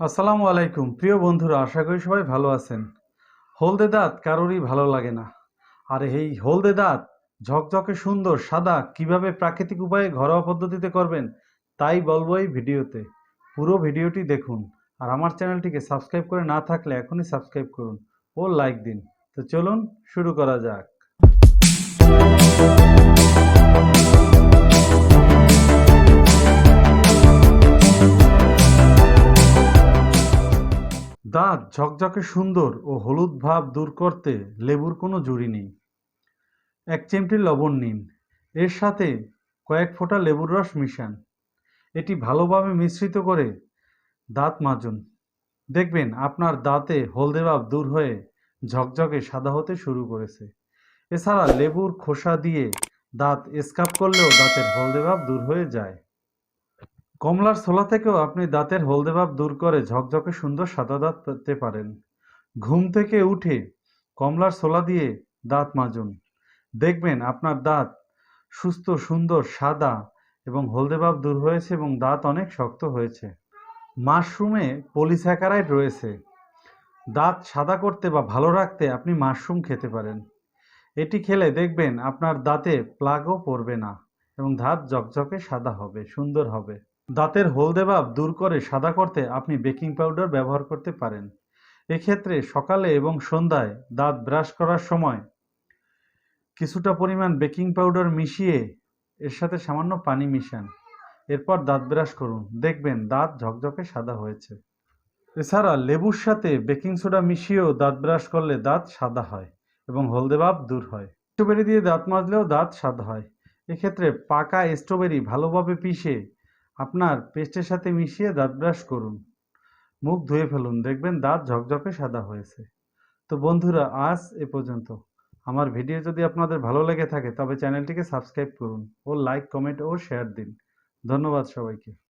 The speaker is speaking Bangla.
আসসালামু আলাইকুম। প্রিয় বন্ধুরা, আশা করি সবাই ভালো আছেন। হলদে দাঁত কারোরই ভালো লাগে না। আর এই হলদে দাঁত ঝকঝকে সুন্দর, সাদা, কীভাবে প্রাকৃতিক উপায়ে ঘরোয়া পদ্ধতিতে করবেন, তাই বলব এই ভিডিওতে। পুরো ভিডিওটি দেখুন। আর আমার চ্যানেলটিকে সাবস্ক্রাইব করে না থাকলে এখনই সাবস্ক্রাইব করুন ও লাইক দিন। তো চলুন শুরু করা যাক। দাঁত ঝকঝকে সুন্দর ও হলুদ ভাব দূর করতে লেবুর কোনো জুড়ি নেই। এক চিমটি লবণ নিন। এর সাথে কয়েক ফোঁটা লেবুর রস মিশান। এটি ভালোভাবে মিশ্রিত করে দাঁত মাজুন। দেখবেন আপনার দাঁতে হলদে ভাব দূর হয়ে ঝকঝকে সাদা হতে শুরু করেছে। এছাড়া লেবুর খোসা দিয়ে দাঁত স্কাব করলেও দাঁতের হলদে ভাব দূর হয়ে যায়। কমলার ছোলা থেকেও আপনি দাঁতের হলদে ভাব দূর করে ঝকঝকে সুন্দর সাদা দাঁত পেতে পারেন। ঘুম থেকে উঠে কমলার ছোলা দিয়ে দাঁত মাজুন। দেখবেন আপনার দাঁত সুস্থ, সুন্দর, সাদা এবং হলদে ভাব দূর হয়েছে এবং দাঁত অনেক শক্ত হয়েছে। মাশরুমে পলিস্যাকারাইড রয়েছে। দাঁত সাদা করতে বা ভালো রাখতে আপনি মাশরুম খেতে পারেন। এটি খেলে দেখবেন আপনার দাঁতে প্লাগও পড়বে না এবং দাঁত ঝকঝকে সাদা হবে, সুন্দর হবে। দাঁতের হলদে ভাব দূর করে সাদা করতে আপনি বেকিং পাউডার ব্যবহার করতে পারেন। এক্ষেত্রে সকালে এবং সন্ধ্যায় দাঁত ব্রাশ করার সময় কিছুটা পরিমাণ বেকিং পাউডার মিশিয়ে এর সাথে সামান্য পানি মিশান। এরপর দাঁত ব্রাশ করুন। দেখবেন দাঁত ঝকঝকে সাদা হয়েছে। এছাড়া লেবুর সাথে বেকিং সোডা মিশিয়েও দাঁত ব্রাশ করলে দাঁত সাদা হয় এবং হলদে ভাব দূর হয়। স্ট্রবেরি দিয়ে দাঁত মাজলেও দাঁত সাদা হয়। এক্ষেত্রে পাকা স্ট্রবেরি ভালোভাবে পিষে আপনার পেস্টের সাথে মিশিয়ে দাঁত ব্রাশ করুন। মুখ ধুয়ে ফেলুন, দেখবেন দাঁত ঝকঝকে সাদা হয়েছে। তো বন্ধুরা, আজ এ পর্যন্ত। আমার ভিডিও যদি আপনাদের ভালো লেগে থাকে, তবে চ্যানেলটিকে সাবস্ক্রাইব করুন ও লাইক, কমেন্ট ও শেয়ার দিন। ধন্যবাদ সবাইকে।